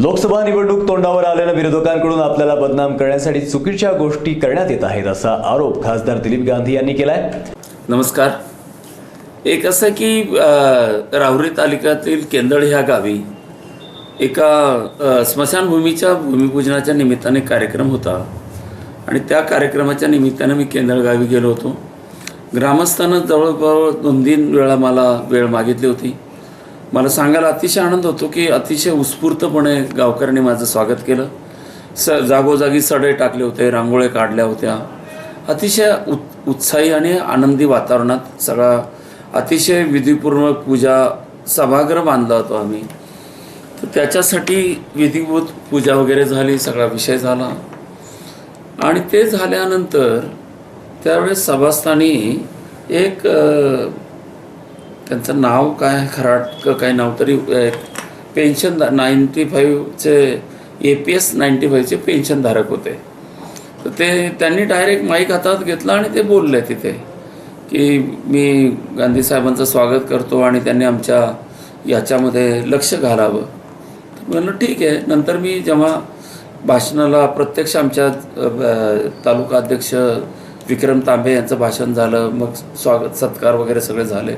लोकसभा निवडणूक तोंडावर आलेल्या विरोधकांकडून आपल्याला बदनाम करण्यासाठी चुकीच्या गोष्टी करण्यात येत आहेत असा आरोप खासदार दिलीप गांधी यांनी केलाय. नमस्कार. एक असं की राहुरी तालुक्यातील केंदळ ह्या गावी एका स्मशानभूमीच्या भूमिपूजनाच्या निमित्ताने कार्यक्रम होता. आणि त्या कार्यक्रमाच्या निमित्ताने मी केंदळगावी गेलो होतो. ग्रामस्थानं जवळजवळ दोन तीन वेळा मला वेळ मागितली होती. मला सांगायला अतिशय आनंद होतो की अतिशय उत्स्फूर्तपणे गावकऱ्यांनी माझं स्वागत केलं. स जागोजागी सडे टाकले होते रांगोळ्या काढल्या होत्या. अतिशय उत् उत्साही आणि आनंदी वातावरणात सगळा अतिशय विधीपूर्वक पूजा सभागृह बांधला होतो आम्ही. तर त्याच्यासाठी विधिभूत पूजा वगैरे झाली सगळा विषय झाला. आणि ते झाल्यानंतर त्यावेळेस सभास्थानी एक त्यांचं नाव काय खराट काय नाव तरी पेन्शन नाईन्टी फाईव्हचे ए पी एस नाईन्टी फाईव्हचे पेन्शनधारक होते. तर ते त्यांनी डायरेक्ट माईक हातात घेतला आणि ते बोलले तिथे की मी गांधी साहेबांचं स्वागत करतो आणि त्यांनी आमच्या याच्यामध्ये लक्ष घालावं. तर म्हणलं ठीक आहे. नंतर मी जेव्हा भाषणाला प्रत्यक्ष आमच्या तालुका अध्यक्ष विक्रम तांबे यांचं भाषण झालं मग स्वागत सत्कार वगैरे सगळे झाले.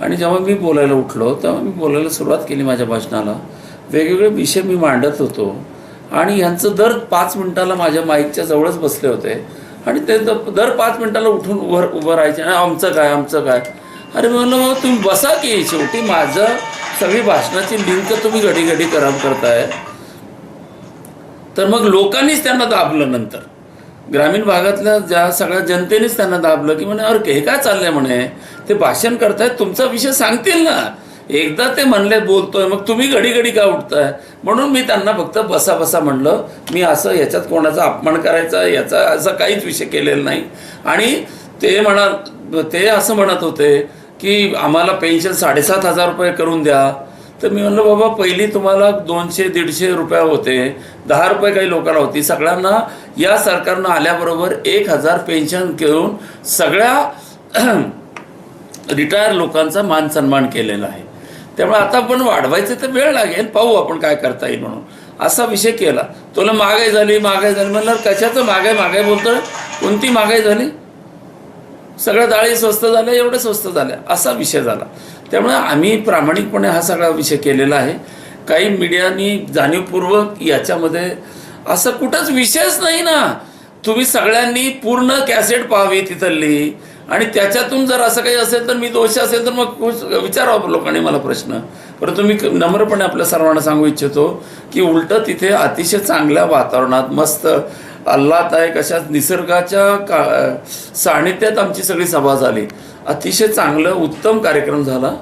आणि जेव्हा मी बोलायला उठलो तेव्हा मी बोलायला सुरुवात केली माझ्या भाषणाला. वेगवेगळे विषय मी मांडत होतो. आणि ह्यांचं दर पाच मिनिटाला माझ्या माईकच्या जवळच बसले होते. आणि ते दर पाच मिनिटाला उठून उभं उभं राहायचे. आणि आमचं काय आमचं काय? अरे मी म्हणलं मग तुम्ही बसा की शेवटी माझं सगळी भाषणाची लिंक तुम्ही घडी घडी खराब करताय. तर मग लोकांनीच त्यांना दाबलं नंतर. ग्रामीण भागातल्या ज्या सगळ्या जनतेनेच त्यांना दाबलं की म्हणे अरे हे काय चाललंय? म्हणे. ते भाषण करतायत तुमचा विषय सांगतील ना. एकदा ते म्हणले बोलतोय. मग तुम्ही घडी घडी का उठताय? म्हणून मी त्यांना फक्त बसा बसा म्हणलं मी असं याच्यात कोणाचा अपमान करायचा याचा असा काहीच विषय केलेला नाही. आणि ते म्हणा ते असं म्हणत होते की आम्हाला पेन्शन साडेसात हजार रुपये करून द्या. तर मी म्हणलं बाबा पहिली तुम्हाला दोनशे दीडशे रुपये होते. दहा रुपये काही लोकांना होती. सगळ्यांना या सरकारनं आल्याबरोबर एक हजार पेन्शन घेऊन सगळ्या रिटायर लोकांचा मान सन्मान केलेला आहे. त्यामुळे आता पण वाढवायचं तर वेळ लागेल. पाहू आपण काय करता येईल म्हणून. असा विषय केला. तुला महागाई झाली महागाई झाली. म्हणलं कशाचं महागाई? महागाई बोलतोय कोणती महागाई झाली? सगळ्या डाळी स्वस्त झाल्या एवढ्या स्वस्त झाल्या. असा विषय झाला. त्यामुळे आम्ही प्रामाणिकपणे हा सगळा विषय केलेला आहे. काही मीडियानी जाणीवपूर्वक याच्यामध्ये असं कुठंच विषयच नाही ना. तुम्ही सगळ्यांनी पूर्ण कॅसेट पाहावी तिथली. आणि त्याच्यातून जर असं काही असेल तर मी दोष असेल तर मग विचारावं लोकांनी मला प्रश्न. परंतु मी नम्रपणे आपल्या सर्वांना सांगू इच्छितो की उलटं तिथे अतिशय चांगल्या वातावरणात मस्त आल्हाददायक अशा निसर्गाच्या का सानिध्यात आमची सगळी सभा झाली. अतिशय चांगलं उत्तम कार्यक्रम झाला.